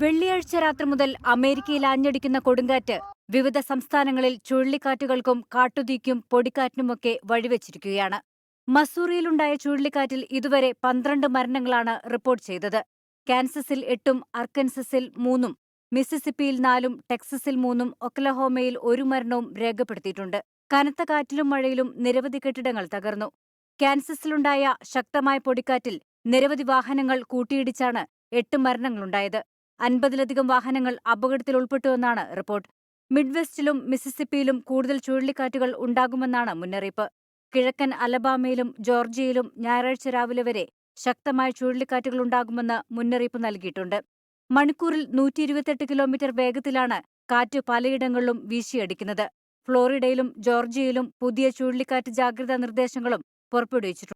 വെള്ളിയാഴ്ച രാത്രി മുതൽ അമേരിക്കയിൽ ആഞ്ഞടിക്കുന്ന കൊടുങ്കാറ്റ് വിവിധ സംസ്ഥാനങ്ങളിൽ ചുഴലിക്കാറ്റുകൾക്കും കാട്ടുതീക്കും പൊടിക്കാറ്റിനുമൊക്കെ വഴിവെച്ചിരിക്കുകയാണ്. മസൂറിയിലുണ്ടായ ചുഴലിക്കാറ്റിൽ ഇതുവരെ പന്ത്രണ്ട് മരണങ്ങളാണ് റിപ്പോർട്ട് ചെയ്തത്. കാൻസസിൽ എട്ടും അർക്കൻസസിൽ മൂന്നും മിസിസിപ്പിയിൽ നാലും ടെക്സസിൽ മൂന്നും ഒക്ലഹോമയിൽ ഒരു മരണവും രേഖപ്പെടുത്തിയിട്ടുണ്ട്. കനത്ത കാറ്റിലും മഴയിലും നിരവധി കെട്ടിടങ്ങൾ തകർന്നു. കാൻസസിലുണ്ടായ ശക്തമായ പൊടിക്കാറ്റിൽ നിരവധി വാഹനങ്ങൾ കൂട്ടിയിടിച്ചാണ് എട്ട് മരണങ്ങളുണ്ടായത്. അൻപതിലധികം വാഹനങ്ങൾ അപകടത്തിൽ ഉൾപ്പെട്ടുവെന്നാണ് റിപ്പോർട്ട്. മിഡ്വെസ്റ്റിലും മിസിസിപ്പിയിലും കൂടുതൽ ചുഴലിക്കാറ്റുകൾ ഉണ്ടാകുമെന്നാണ് മുന്നറിയിപ്പ്. കിഴക്കൻ അലബാമയിലും ജോർജിയയിലും ഞായറാഴ്ച രാവിലെ വരെ ശക്തമായ ചുഴലിക്കാറ്റുകൾ ഉണ്ടാകുമെന്ന് മുന്നറിയിപ്പ് നൽകിയിട്ടുണ്ട്. മണിക്കൂറിൽ നൂറ്റി ഇരുപത്തെട്ട് കിലോമീറ്റർ വേഗത്തിലാണ് കാറ്റ് പലയിടങ്ങളിലും വീശിയടിക്കുന്നത്. ഫ്ലോറിഡയിലും ജോർജിയയിലും പുതിയ ചുഴലിക്കാറ്റ് ജാഗ്രതാ നിർദ്ദേശങ്ങളും പുറപ്പെടുവിച്ചിട്ടുണ്ട്.